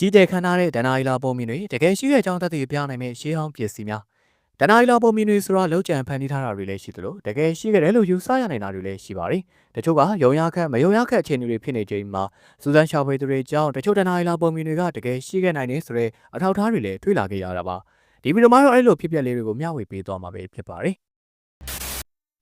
ကြီးကျယ်ခမ်းနားတဲ့ဒဏ္ဍာရီလာပုံမြင်တွေတကယ်ရှိတဲ့အကြောင်းသက်သေပြနိုင်မဲ့ရှေးဟောင်းပစ္စည်းများဒဏ္ဍာရီလာပုံမြင်တွေဆိုတာလောက်ကျန်ဖန်တီးထားတာတွေလည်းရှိသလိုတကယ်ရှိခဲ့တယ်လို့ယူဆရနိုင်တာတွေလည်းရှိပါတယ်တချို့ကယုံရခက်မယုံရခက်အခြေအနေတွေဖြစ်နေချိန်မှာစူဇန်ရှာဖွေသူတွေကြောင့်တချို့ဒဏ္ဍာရီလာပုံမြင်တွေကတကယ်ရှိခဲ့နိုင်တယ်ဆိုတဲ့အထောက်အထားတွေလည်းတွေ့လာခဲ့ရတာပါဒီဗီဒီယိုမှာတော့အဲ့လိုဖြစ်ပျက်လေးတွေကိုမျှဝေပေးသွားမှာပဲဖြစ်ပါတယ်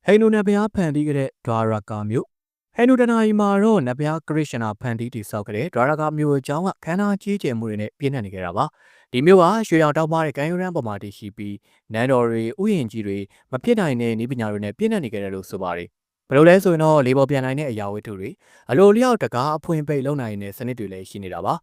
ဟိန္ဒူနယ်ဘုရားဖန်တီးခဲ့တဲ့ဒွါရကာမြို့ ဟိန္ဒူတနာရီမှာတော့နတ်ဘုရားကရစ်ရှနာဖန်တီးတည်ဆောက်ခဲ့တဲ့ဒွါရကာမြို့အကြောင်းကခန္ဓာကြီးကျယ်မှုတွေနဲ့ပြည့်နှက်နေကြတာပါဒီမြို့ကရွှေရောင်တောက်ပါတဲ့ကမ်းရိုးတန်းပေါ်မှာတည်ရှိပြီးနန်းတော်တွေဥယျာဉ်ကြီးတွေမဖြစ်နိုင်တဲ့ဤပညာတွေနဲ့ပြည့်နှက်နေကြတယ်လို့ဆိုပါတယ်ဘယ်လိုလဲဆိုရင်တော့လေပေါ်ပြန်နိုင်တဲ့အရာဝတ္ထုတွေအလိုလျောက်တကားအဖွင့်ပိတ်လုံနိုင်တဲ့စနစ်တွေလည်းရှိနေတာပါ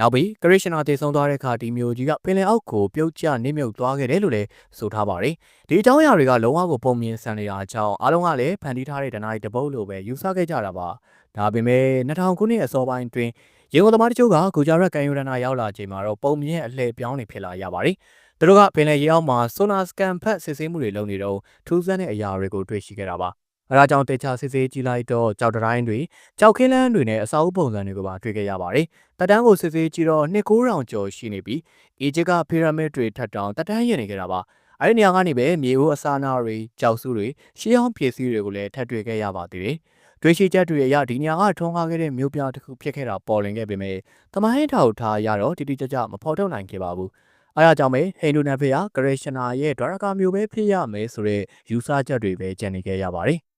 နောက်ပြီးကရစ်ရှနာတည်ဆုံသွားတဲ့အခါဒီမျိုးကြီးကပင်လယ်အောက်ကိုပြုတ်ကျနှိမ့်မြုပ်သွားခဲ့တယ်လို့လည်းဆိုထားပါတယ်။ဒီအကြောင်းအရာတွေကလုံးဝကိုပုံမြင်ဆန်နေတာကြောင့်အားလုံးကလည်းဖန်တီးထားတဲ့ဒဏ္ဍာရီတပုတ်လိုပဲယူဆခဲ့ကြတာပါ။ဒါပေမဲ့2000ခုနှစ်အစောပိုင်းတွင်ရေကုန်သမားတချို့ကဂူဂျာရက်ကန်ယူရနာရောက်လာချိန်မှာတော့ပုံမြင်အလှည့်ပြောင်းနေဖြစ်လာရပါတယ်။သူတို့ကပင်လယ်ရေအောက်မှာဆိုနာစကန်ဖက်စစ်ဆေးမှုတွေလုပ်နေတော့ထူးဆန်းတဲ့အရာတွေကိုတွေ့ရှိခဲ့တာပါ။ အဲဒါကြောင့်တေချာစစ်ဆေးကြည့်လိုက်တော့ကြောက်တိုင်းတွေကြောက်ခင်းလန်းတွေနဲ့အစာအုပ်ပုံစံတွေကိုပါတွေ့ခဲ့ရပါတယ်။တက်တန်းကိုစစ်ဆေးကြည့်တော့နှစ်900ကျော်ရှိနေပြီးအီဂျစ်ကပီရာမစ်တွေထပ်တောင်တက်တန်းရနေကြတာပါ။အဲဒီနေရာကနေပဲမြေဦးအစာနာတွေကြောက်စုတွေရှေးအောင်ပစ္စည်းတွေကိုလည်းထပ်တွေ့ခဲ့ရပါသေးတယ်။တွေ့ရှိချက်တွေအရဒီနေရာကထွန်းကားခဲ့တဲ့မြို့ပြတစ်ခုဖြစ်ခဲ့တာပေါ်လွင်ခဲ့ပေမဲ့တမိုင်းထောက်ထားရတော့တိတိကျကျမဖော်ထုတ်နိုင်ခဲ့ပါဘူး။အားကြောင့်ပဲဟိန္ဒူနတ်ဖေကဂရေရှနာရဲ့ဒွါရကာမျိုးပဲဖြစ်ရမယ်ဆိုတဲ့ယူဆချက်တွေပဲကျန်နေခဲ့ရပါတယ်။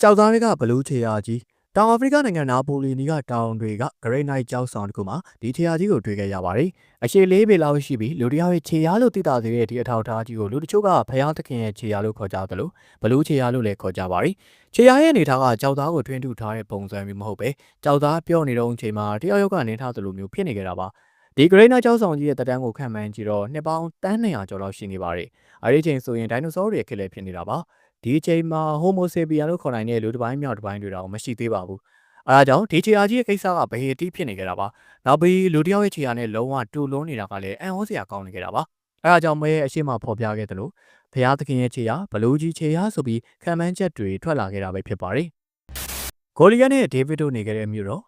ကြောက်သားတွေကဘလူးချေယာကြီးတောင်အာဖရိကနိုင်ငံနာပိုလီနီကတောင်တွေကဂရိတ်နိုင်ကျောက်ဆောင်တစ်ခုမှာဒီထရာကြီးကိုတွေ့ခဲ့ရပါတယ်။အရှိလေးပေလောက်ရှိပြီးလူတယောက်ရဲ့ခြေရာလို့သိတာစေတဲ့ဒီအထောက်အထားကြီးကိုလူတချို့ကဖယားသခင်ရဲ့ခြေရာလို့ခေါ်ကြသလိုဘလူးခြေရာလို့လည်းခေါ်ကြပါတယ်။ခြေရာရဲ့အနေထားကကြောက်သားကိုထွင်းထုထားတဲ့ပုံစံမျိုးမဟုတ်ပဲကြောက်သားပြော့နေတော့အချိန်မှာတယောက်ယောက်ကနေထားသလိုမျိုးဖြစ်နေကြတာပါ။ဒီဂရိတ်နာကျောက်ဆောင်ကြီးရဲ့တက်တန်းကိုခံမှန်းကြည့်တော့နှစ်ပေါင်းတန်း200ကျော်လောက်ရှိနေပါတယ်။အဲဒီချိန်ဆိုရင်ဒိုင်နိုဆောတွေရဲ့ခေတ်လည်းဖြစ်နေတာပါ။ ဒီအချိန်မှာ Homo sapien လို့ခေါ်နိုင်တဲ့လူတစ်ပိုင်းမြောက်တစ်ပိုင်းတွေတော့မရှိသေးပါဘူး။အဲဒါကြောင့်ဒီချီယာကြီးရဲ့ကိစ္စကဘယ်အတိဖြစ်နေကြတာပါ။နောက်ပြီးလူတစ်ယောက်ရဲ့ချီယာနဲ့လုံးဝတူလွန်းနေတာကလည်းအံ့ဩစရာကောင်းနေကြတာပါ။အဲဒါကြောင့်မဲအရှိမဖော်ပြခဲ့တယ်လို့ဘုရားသခင်ရဲ့ချီယာဘလူးကြီးချီယာဆိုပြီးခံမှန်းချက်တွေထွက်လာခဲ့တာပဲဖြစ်ပါတယ်။ဂိုလီယက်နဲ့ဒေးဗစ်တို့နေခဲ့တဲ့မြို့တော့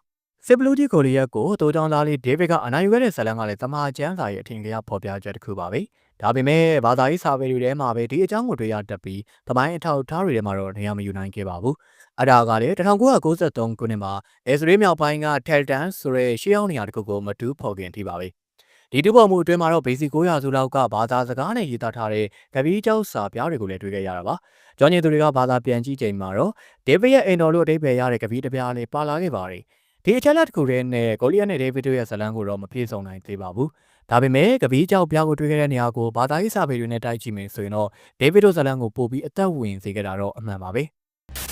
စစ်ဘလူးကြီးဂိုလီယက်ကိုတိုးတောင်းသားလေးဒေးဗစ်ကအနိုင်ယူခဲ့တဲ့ဇလန်ကလည်းတမန်ကျန်းစာရဲ့အထင်ကြီးဖော်ပြချက်တစ်ခုပါပဲ။ ဒါပေမဲ့ဘာသာရေးစာပေတွေထဲမှာပဲဒီအကြောင်းကိုတွေ့ရတတ်ပြီးသမိုင်းအထောက်အထားတွေထဲမှာတော့နေရာမယူနိုင်ခဲ့ပါဘူး။အဲ့ဒါကလည်း1993ခုနှစ်မှာအစ္စရေးမြောက်ပိုင်းကတယ်တန်ဆိုတဲ့ရှေးဟောင်းနေရာတစ်ခုကိုမတူးဖော်ခင်ထိပါပဲ။ဒီတူပေါ်မှုအတွင်းမှာတော့ basic 900စုလောက်ကဘာသာစကားနဲ့ရေးသားထားတဲ့ကပီးကျောက်စာပြားတွေကိုလည်းတွေ့ခဲ့ရတာပါ။ကျောင်းကျင်သူတွေကဘာသာပြန်ကြည့်ချိန်မှာတော့ဒေးဗစ်ရဲ့အိမ်တော်လို့အဓိပ္ပာယ်ရတဲ့ကပီးတစ်ပြားလေးပါလာခဲ့ပါတယ်။ဒီအချက်လက်တစ်ခုတည်းနဲ့ဂိုလီယက်နဲ့ဒေးဗစ်တို့ရဲ့ဇလံကိုတော့မပြေဆုံးနိုင်သေးပါဘူး။ ဒါပေမဲ့ကပီးကျောက်ပြားကိုတွေ့ခဲ့တဲ့နေရာကိုဘာသာရေးစာပေတွေနဲ့တိုက်ကြည့်မယ်ဆိုရင်တော့ဒေးဗစ်တို့ဇလံကိုပို့ပြီးအသက်ဝင်စေခဲ့တာတော့အမှန်ပါပဲ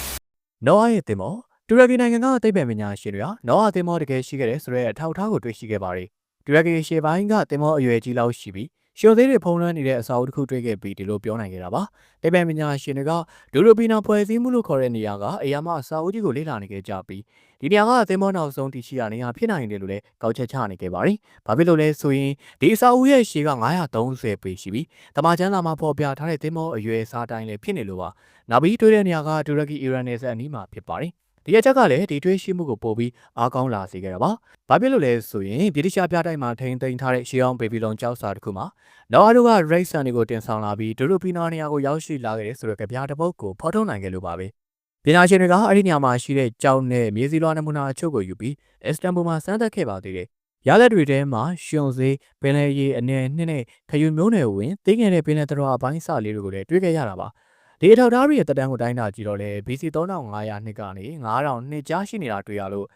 ။နောအာရဲ့တင်မောတူရကီနိုင်ငံကအသိပ္ပံပညာရှင်တွေကနောအာတင်မောတကယ်ရှိခဲ့တယ်ဆိုတဲ့အထောက်အထားကိုတွေ့ရှိခဲ့ပါတယ်။တူရကီရှေ့ပိုင်းကတင်မောအရွယ်ကြီးလောက်ရှိပြီး ရှော်သေးတွေဖုံးလွှမ်းနေတဲ့အစာအုပ်တစ်ခုတွေ့ခဲ့ပြီးဒီလိုပြောနိုင်ခဲ့တာပါ။တိပ္ပံပညာရှင်တွေကဒူရိုပီနာဖွဲ့စည်းမှုလို့ခေါ်တဲ့နေရာကအရာမအစာအုပ်ကြီးကိုလေ့လာနေခဲ့ကြပြီးဒီနေရာကသင်္ဘောနောက်ဆုံးတည်ရှိရာနေရာဖြစ်နိုင်တယ်လို့လည်းကောက်ချက်ချနေခဲ့ပါတယ်။ဘာဖြစ်လို့လဲဆိုရင်ဒီအစာအုပ်ရဲ့ရှည်က930ပေရှိပြီးတမန်ကျန်းလာမှာပေါ်ပြထားတဲ့သင်္ဘောအရွယ်အစားတိုင်းလည်းဖြစ်နေလို့ပါ။နောက်ပြီးတွေ့တဲ့နေရာကတူရကီအီရန်နယ်စပ်အနီးမှာဖြစ်ပါတယ်။ ဒီအချက်ကလည်းဒီတွေးရှိမှုကိုပို့ပြီးအားကောင်းလာစေခဲ့တာပါ။ဘာဖြစ်လို့လဲဆိုရင်ဗြိတိရှပြတိုက်မှာထိန်းသိမ်းထားတဲ့ရှေးအောင်ဘေဘီလုံကျောက်စာတစ်ခုမှာနော်အတို့ကရိတ်ဆန်တွေကိုတင်ဆောင်လာပြီးဒူရိုပီနာနေရာကိုရောက်ရှိလာခဲ့တဲ့ဆိုတဲ့ကြပြတစ်ပုဒ်ကိုဖော်ထုတ်နိုင်ခဲ့လို့ပါပဲ။ပညာရှင်တွေကအဲ့ဒီနေရာမှာရှိတဲ့ကျောက်နဲ့မြေစီလွှာနမူနာအချို့ကိုယူပြီးအစ္စတန်ဘူမှာစမ်းသပ်ခဲ့ပါသေးတယ်။ရလက်တွေထဲမှာရှင်စေးပင်လယ်ရေအနေနဲ့နဲ့ခယူမျိုးနယ်ဝင်သိငယ်တဲ့ပင်လယ်တော်အပိုင်းစလေးတွေကိုလည်းတွေ့ခဲ့ရတာပါ။ ဒီအထောက်ထားတွေရဲ့တက်တန်းကိုတိုင်းတာကြည့်တော့လေ BC 3500နှစ်ကနေ9000နှစ်ကြားရှိနေတာတွေ့ရလို့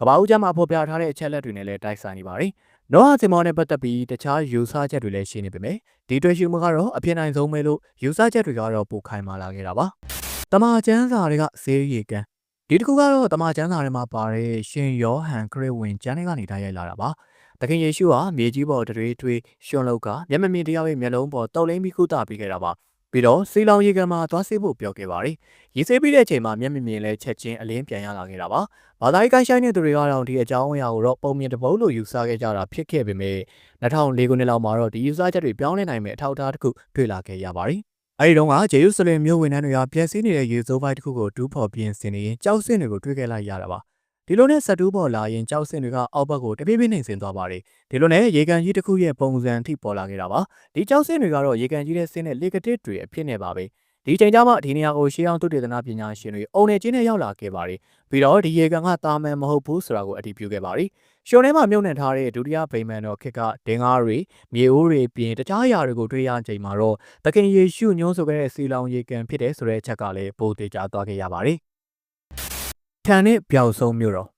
ကဘာဦးကျမ်းမှာဖော်ပြထားတဲ့အချက်လက်တွေနဲ့လည်းတိုက်ဆိုင်နေပါတယ်။နောဟာစင်မောနဲ့ပတ်သက်ပြီးတခြားယူဆချက်တွေလည်းရှိနေပေမဲ့ဒီတွေ့ရှိမှုကတော့အပြင်းနိုင်ဆုံးပဲလို့ယူဆချက်တွေကတော့ပိုခိုင်မာလာခဲ့တာပါ။တမန်ကျမ်းစာတွေကဈေးရီကန်ဒီတစ်ခုကတော့တမန်ကျမ်းစာတွေမှာပါတဲ့ရှင်ယောဟန်ခရစ်ဝင်ကျမ်းတွေကနေတိုက်ရိုက်လာတာပါ။သခင်ယေရှုဟာမြေကြီးပေါ်တတွေးထွေးရှင်လောက်ကမျက်မမြင်တရားရဲ့မျက်လုံးပေါ်တုပ်လိမ့်ပြီးကုသပေးခဲ့တာပါ။ ပြီးတော့စီလောင်ရေကန်မှာသွားဆေးဖို့ပြောခဲ့ပါတယ်။ရေဆေးပြီးတဲ့အချိန်မှာမျက်မြင်မြင်လဲချက်ချင်းအလင်းပြန်ရလာခဲ့တာပါ။ဘာသာရေးကိုင်းဆိုင်တဲ့သူတွေကတော့ဒီအကြောင်းအရာကိုတော့ပုံမြင်တပုတ်လို့ယူဆခဲ့ကြတာဖြစ်ခဲ့ပေမဲ့2004ခုနှစ်လောက်မှာတော့ဒီယူဆချက်တွေပြောင်းလဲနိုင်မဲ့အထောက်အထားတစ်ခုတွေ့လာခဲ့ရပါတယ်။အဲဒီတုန်းကဂျေရုဆလင်မြို့ဝန်ထမ်းတွေကပြန်စည်းနေတဲ့ရေစိုးပိုင်းတစ်ခုကိုဒူးဖော်ပြင်ဆင်နေရင်ကြောက်စင်တွေကိုတွေ့ခဲ့လိုက်ရတာပါ ဒီလိုနဲ့ဆက်တူးပေါ်လာရင်ကြောက်စင်တွေကအောက်ဘက်ကိုတပြေးပြေးနှိမ်ဆင်းသွားပါတယ်ဒီလိုနဲ့ရေကန်ကြီးတစ်ခုရဲ့ပုံစံအထိပေါ်လာခဲ့တာပါဒီကြောက်စင်တွေကတော့ရေကန်ကြီးတဲ့ဆင်းတဲ့လေကတစ်တွေအဖြစ်နဲ့ပါပဲဒီချိန်ကျမှဒီနေရာကိုရှေးအောင်သုတေသနပညာရှင်တွေအုံနေချင်းနဲ့ရောက်လာခဲ့ပါတယ်ပြီးတော့ဒီရေကန်ကတာမန်မဟုတ်ဘူးဆိုတာကိုအတည်ပြုခဲ့ပါတယ်ရှုံထဲမှာမြုပ်နှံထားတဲ့ဒုတိယဗိမာန်တော်ခက်ကဒင်္ဂါတွေမြေအိုးတွေပြင်တခြားအရာတွေကိုတွေ့ရချိန်မှာတော့သခင်ယေရှုညွှန်းဆိုခဲ့တဲ့စီလောင်ရေကန်ဖြစ်တဲ့ဆိုတဲ့အချက်ကလည်းပိုသေးချသွားခဲ့ရပါတယ် ထန်နဲ့ပျောက်ဆုံးမြို့တော်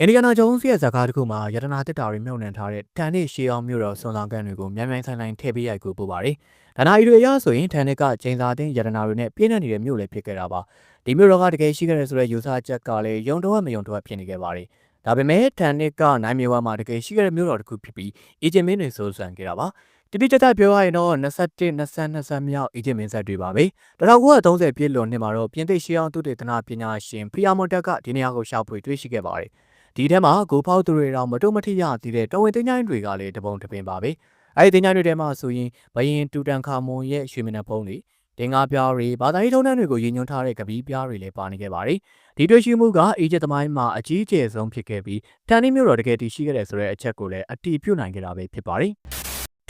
အင်ဒီယာနာဂျုံးစ်ရဲ့ဇာကားတစ်ခုမှာယတနာတစ်တာတွေမြုပ်နှံထားတဲ့ထန်နဲ့ရှေးအောင်မြို့တော်စွန်ဆောင်ကန်တွေကိုမြန်မြန်ဆိုင်ဆိုင်ထည့်ပေးရိုက်ကူပို့ပါတယ်။ဒါနာအီတွေအရဆိုရင်ထန်နစ်ကကျင်းစာတင်ယတနာတွေနဲ့ပြည့်နှက်နေတဲ့မြို့လည်းဖြစ်ခဲ့တာပါ။ဒီမြို့တော်ကတကယ်ရှိခဲ့တဲ့ဆိုတဲ့ယူဆချက်ကလည်းယုံတော့မယုံတော့ဖြစ်နေခဲ့ပါတယ်။ဒါပေမဲ့ထန်နစ်ကနိုင်မြေဝါမှာတကယ်ရှိခဲ့တဲ့မြို့တော်တစ်ခုဖြစ်ပြီးအီဂျင်မင်းတွေဆိုဆန်ခဲ့တာပါ။ တိတိကျကျပြောရရင်တော့21 20 20မြောက်အီဂျစ်မင်းဆက်တွေပါပဲ1930ပြည့်လွန်နှစ်မှာတော့ပြင်သစ်ရှေးအောင်သုတေသနပညာရှင်ဖီယာမွန်တက်ကဒီနေရာကိုရှာဖွေတွေ့ရှိခဲ့ပါတယ်ဒီထဲမှာကိုဖောက်သူတွေတော့မတုံမထရသေးတဲ့တော်ဝင်တင်းချိုင်းတွေကလည်းတပုံတပင်ပါပဲအဲဒီတင်းချိုင်းတွေထဲမှာဆိုရင်ဘယင်တူတန်ခါမွန်ရဲ့ရွှေမနက်ဖုံးတွေတင်ကားပြားတွေဘာသာရေးထုံးတမ်းတွေကိုရည်ညွှန်းထားတဲ့ကပီးပြားတွေလည်းပါနေခဲ့ပါတယ်ဒီတွေ့ရှိမှုကအီဂျစ်သမိုင်းမှာအကြီးအကျယ်ဆုံးဖြစ်ခဲ့ပြီးတန်နီမျိုးတော်တကယ်တည်ရှိခဲ့တဲ့ဆိုတဲ့အချက်ကိုလည်းအတီးပြုတ်နိုင်ခဲ့တာပဲဖြစ်ပါတယ်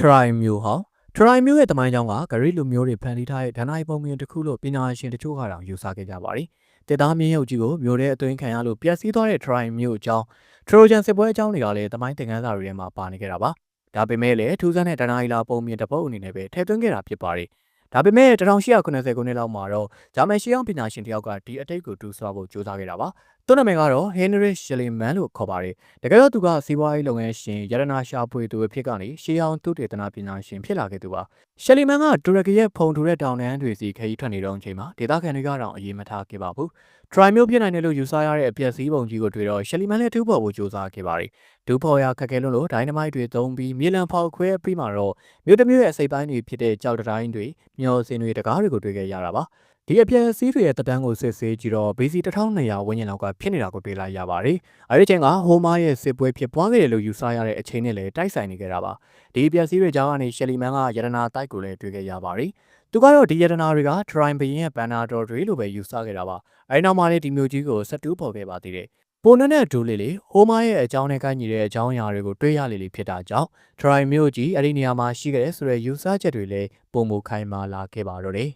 try မျိုးဟော try မျိုးရဲ့သမိုင်းကြောင်းကဂရိလူမျိုးတွေဖန်တီးထားတဲ့ဒဏ္ဍာရီပုံမြင်တစ်ခုလို့ပညာရှင်တချို့ကတော့ယူဆခဲ့ကြပါတယ်တစ်သားမြင်းရုပ်ကြီးကိုမျိုးထဲအသွင်းခံရလို့ပျက်စီးသွားတဲ့ try မျိုးအကြောင်း Trojan စစ်ပွဲအကြောင်းတွေကလည်းသမိုင်းသင်ခန်းစာတွေထဲမှာပါနေခဲ့တာပါဒါပေမဲ့လည်းထူးဆန်းတဲ့ဒဏ္ဍာရီလာပုံမြင်တစ်ပုတ်အနေနဲ့ပဲထည့်သွင်းခဲ့တာဖြစ်ပါတယ် ဒါပေမဲ့1890ခုနှစ်လောက်မှာတော့ဂျာမန်ရှီအောင်ပညာရှင်တယောက်ကဒီအတိတ်ကိုတူးဆွားဖို့ကြိုးစားခဲ့တာပါသူ့နာမည်ကတော့ Henry Schliemann လို့ခေါ်ပါတယ်တကယ်တော့သူကစီးပွားရေးလုပ်ငန်းရှင်ရတနာရှာဖွေသူအဖြစ်ကနေရှီအောင်သူတေသနာပညာရှင်ဖြစ်လာခဲ့သူပါ Schliemann ကတူရကီရဲ့ဖုန်ထူတဲ့တောင်တန်းတွေစီခရီးထွက်နေတော့အချိန်မှာဒေသခံတွေကတော့အရေးမထားခဲ့ပါဘူး try မျိုးဖြစ်နိုင်တယ်လို့ယူဆရတဲ့အပျက်စီးပုံကြီးကိုတွေ့တော့ Schliemann လည်းတူးပေါ်ဖို့ကြိုးစားခဲ့ပါတယ် ဒူးဖော်ရခက်ခဲလို့လို့ dynamite တွေသုံးပြီးမြေလံဖောက်ခွဲပြီးမှတော့မြို့တစ်မြို့ရဲ့အစိပ်ပိုင်းတွေဖြစ်တဲ့ကြောက်တိုင်းတွေမျောစင်တွေတကားတွေကိုတွေ့ခဲ့ရတာပါဒီအပြည့်အစည်းတွေရဲ့တက်တန်းကိုစစ်ဆေးကြည့်တော့ BC 1200ဝန်းကျင်လောက်ကဖြစ်နေတာကိုတွေ့လိုက်ရပါတယ်။အဲဒီချိန်ကဟိုမားရဲ့စစ်ပွဲဖြစ်ပွားခဲ့တယ်လို့ယူဆရတဲ့အချိန်နဲ့လည်းတိုက်ဆိုင်နေကြတာပါ။ဒီအပြည့်အစည်းတွေကြောင့်ကနေရှယ်လီမန်ကယရနာတိုက်ကိုလည်းတွေ့ခဲ့ရပါတယ်။သူကတော့ဒီယရနာတွေက Trine ဘရင်ရဲ့ဘန်နာတော်တွေလို့ပဲယူဆခဲ့တာပါ။အဲဒီနောက်မှာလည်းဒီမျိုးကြီးကိုဆက်တူးပေါ်ခဲ့ပါသေးတယ်။ ပုံနဲ့ဒူလေးလေးဟိုမားရဲ့အကြောင်းနဲ့ကိုင်းညီတဲ့အကြောင်းအရာတွေကိုတွေးရလေလေဖြစ်တာကြောင့် Trine မျိုးကြီးအဲ့ဒီနေရာမှာရှိခဲ့တဲ့ဆိုတဲ့ယူဆချက်တွေလည်းပုံမခိုင်မာလာခဲ့ပါတော့တယ်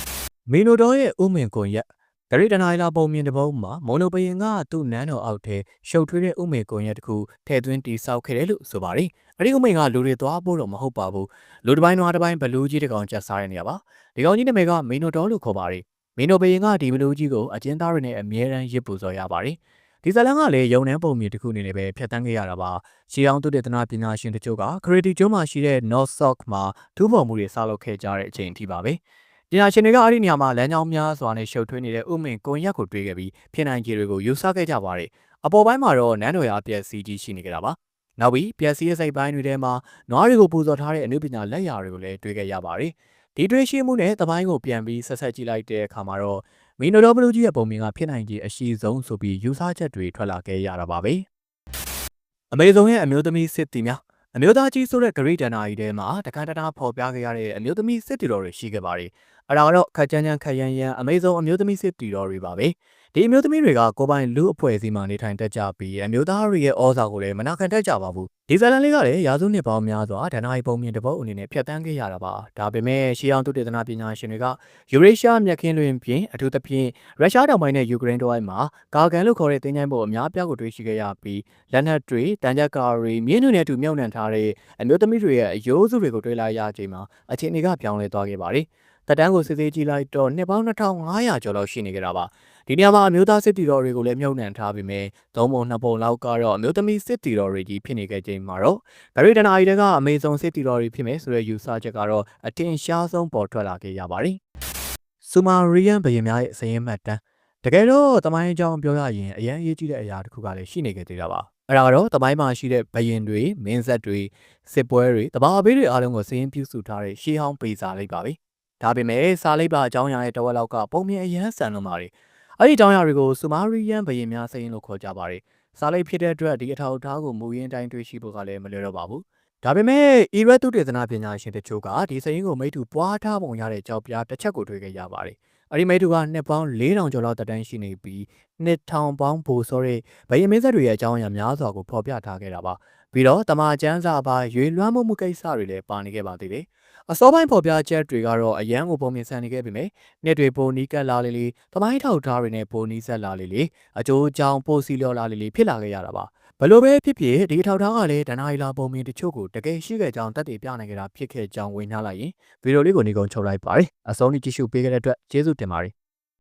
။မီနိုတော်ရဲ့ဥမင်ကွန်ရက်ဂရိတနာရီလာပုံမြင်တစ်ပုံးမှာမုံနိုဘရင်ကသူ့နန်းတော်အောက်ထဲရှုပ်ထွေးတဲ့ဥမင်ကွန်ရက်တစ်ခုထည့်သွင်းတည်ဆောက်ခဲ့တယ်လို့ဆိုပါတယ်။အဲဒီဥမင်ကလူတွေသွားဖို့တော့မဟုတ်ပါဘူး။လူတစ်ပိုင်းနွားတစ်ပိုင်းဘလူးကြီးတစ်ကောင်ကျက်စားတဲ့နေရာပါ။ဒီကောင်ကြီးနာမည်ကမီနိုတော်လို့ခေါ်ပါတယ်။မီနိုဘရင်ကဒီဘလူးကြီးကိုအကျဉ်းသားတွေနဲ့အမြဲတမ်းရစ်ပူစော်ရပါတယ်။ ဒီဇလန်ကလည်းယုံနှန်းပုံမြင်တစ်ခုအနေနဲ့ပဲဖျက်ဆီးခဲ့ရတာပါ။ရှီအောင်သူတေသနာပညာရှင်တချို့ကခရတီကျွန်းမှာရှိတဲ့ North Sock မှာဒူးပေါ်မှုတွေစလုပ်ခဲ့ကြတဲ့အချိန်အထိပါပဲ။ပညာရှင်တွေကအဲ့ဒီနေရာမှာလမ်းကြောင်းများစွာနဲ့ရှုပ်ထွေးနေတဲ့ဥမင်ကွန်ရက်ကိုတွေ့ခဲ့ပြီးဖြစ်နိုင်ခြေတွေကိုယူဆခဲ့ကြပါတယ်။အပေါ်ပိုင်းမှာတော့နန်းတော်ရအပျက်စီးကြီးရှိနေကြတာပါ။နောက်ပြီးပျက်စီးရဲ့စိတ်ပိုင်းတွေထဲမှာနွားတွေကိုပူဇော်ထားတဲ့အနုပညာလက်ရာတွေကိုလည်းတွေ့ခဲ့ရပါတယ်။ဒီတွေ့ရှိမှုနဲ့သမိုင်းကိုပြန်ပြီးဆက်ဆက်ကြည့်လိုက်တဲ့အခါမှာတော့ မီနိုတော်ဘလူးကြီးရဲ့ပုံမြင်ကဖြစ်နိုင်ခြေအရှိဆုံးဆိုပြီးယူဆချက်တွေထွက်လာခဲ့ရတာပါပဲ။အမေဇုံရဲ့အမျိုးသမီးစစ်တီများအမျိုးသားကြီးဆိုတဲ့ဂရိတန်နာကြီးထဲမှာတခါတနာဖော်ပြခဲ့ရတဲ့အမျိုးသမီးစစ်တီတော်တွေရှိခဲ့ပါတယ်။အဲ့ဒါကတော့ခက်ချမ်းချမ်းခက်ရမ်းရမ်းအမေဇုံအမျိုးသမီးစစ်တီတော်တွေပါပဲ။ ဒီအမျိုးသမီးတွေကကိုယ်ပိုင်လူအဖွဲ့အစည်းမှာနေထိုင်တတ်ကြပြီးအမျိုးသားတွေရဲ့ဩဇာကိုလည်းမနာခံတတ်ကြပါဘူး။ဒီဇလန်လေးကလည်းရာစုနှစ်ပေါင်းများစွာဒဏ္ဍာရီပုံမြင်တစ်ပုတ်အနေနဲ့ဖျက်ဆီးခဲ့ရတာပါ။ဒါပေမဲ့ရှီအောင်သုတေသနပညာရှင်တွေကယူရေရှားမြက်ခင်းလွင်ပြင်အထူးသဖြင့်ရုရှားတောင်ပိုင်းနဲ့ယူကရိန်းတောင်ပိုင်းမှာဂါကန်လို့ခေါ်တဲ့တင်းချိုင်းပုံအများပြားကိုတွေ့ရှိခဲ့ရပြီးလက်နက်တွေတန်ကြပ်ကာတွေမြင်းတွေနဲ့အတူမြုပ်နှံထားတဲ့အမျိုးသမီးတွေရဲ့အယိုးစုတွေကိုတွေ့လိုက်ရချိန်မှာအခြေအနေကပြောင်းလဲသွားခဲ့ပါတယ်။ တက်တန်းကိုစစ်ဆေးကြည့်လိုက်တော့နှစ်ပေါင်း2500ကျော်လောက်ရှိနေကြတာပါဒီနေရာမှာအမျိုးသားစစ်တီတော်တွေကိုလည်းမြုပ်နှံထားပြီးမြဲသုံးပုံနှစ်ပုံလောက်ကတော့အမျိုးသမီးစစ်တီတော်တွေကြီးဖြစ်နေခဲ့ချိန်မှာတော့ဗရီဒနာအီတကအမေဇုံစစ်တီတော်တွေဖြစ်မယ်ဆိုတဲ့ယူဆချက်ကတော့အထင်ရှားဆုံးပေါ်ထွက်လာခဲ့ရပါတယ်။ဆူမာရီယန်ဘယင်များရဲ့စရင်မှတ်တမ်းတကယ်တော့တမိုင်းအကြောင်းပြောရရင်အရင်အရေးကြီးတဲ့အရာတစ်ခုကလည်းရှိနေခဲ့သေးတာပါ။အဲ့ဒါကတော့တမိုင်းမှာရှိတဲ့ဘယင်တွေမင်းဆက်တွေစစ်ပွဲတွေတဘာဘေးတွေအားလုံးကိုစရင်ပြုစုထားတဲ့ရှေးဟောင်းပေစာလိုက်ပါပဲ။ ဒါပေမဲ့စာလိပ်ပါအကြောင်းအရာရဲ့တဝက်လောက်ကပုံမြင်အရန်ဆန်လွန်ပါတယ်။အဲ့ဒီအကြောင်းအရာတွေကိုဆူမာရီယန်ဘယင်များစိရင်လို့ခေါ်ကြပါတယ်။စာလိပ်ဖြစ်တဲ့အတွက်ဒီအထောက်အထားကိုမူရင်းတိုင်းတွေ့ရှိဖို့ကလည်းမလွယ်တော့ပါဘူး။ဒါပေမဲ့အီရက်သုတေသနပညာရှင်တချို့ကဒီစိရင်ကိုမိတူပွားထားပုံရတဲ့ကြောက်ပြားတစ်ချက်ကိုတွေ့ခဲ့ရပါတယ်အဲ့ဒီမိတူကနှစ်ပေါင်း4000ကျော်လောက်တက်တန်းရှိနေပြီးနှစ်ထောင်ပေါင်းဘိုဆိုတဲ့ဗယင်မင်းဆက်တွေရဲ့အကြောင်းအရာများစွာကိုဖော်ပြထားခဲ့တာပါပြီးတော့တမန်ကျမ်းစာပါရွေလွှမ်းမှုမှုကိစ္စတွေလည်းပါနေခဲ့ပါသေးတယ် အစောပိုင်းဖော်ပြချက်တွေကတော့အရန်ကိုပုံမြင်ဆန်နေခဲ့ပြီမယ်နှစ်တွေပုံနီးကပ်လာလေလေတမိုင်းထောက်ထားတွေနဲ့ပုံနီးဆက်လာလေလေအကျိုးအကြောင်းပိုစီလျော်လာလေလေဖြစ်လာခဲ့ရတာပါဘလို့ပဲဖြစ်ဖြစ်ဒီထောက်ထားကလည်းဒနာရီလာပုံမြင်တချို့ကိုတကယ်ရှိခဲ့ကြောင်းတက်တည်ပြနိုင်ကြတာဖြစ်ခဲ့ကြောင်းဝေမျှလိုက်ရင်ဗီဒီယိုလေးကိုနေကုန်ချုပ်လိုက်ပါတယ်အဆုံးထိကြည့်ရှုပေးခဲ့တဲ့အတွက်ကျေးဇူးတင်ပါတယ်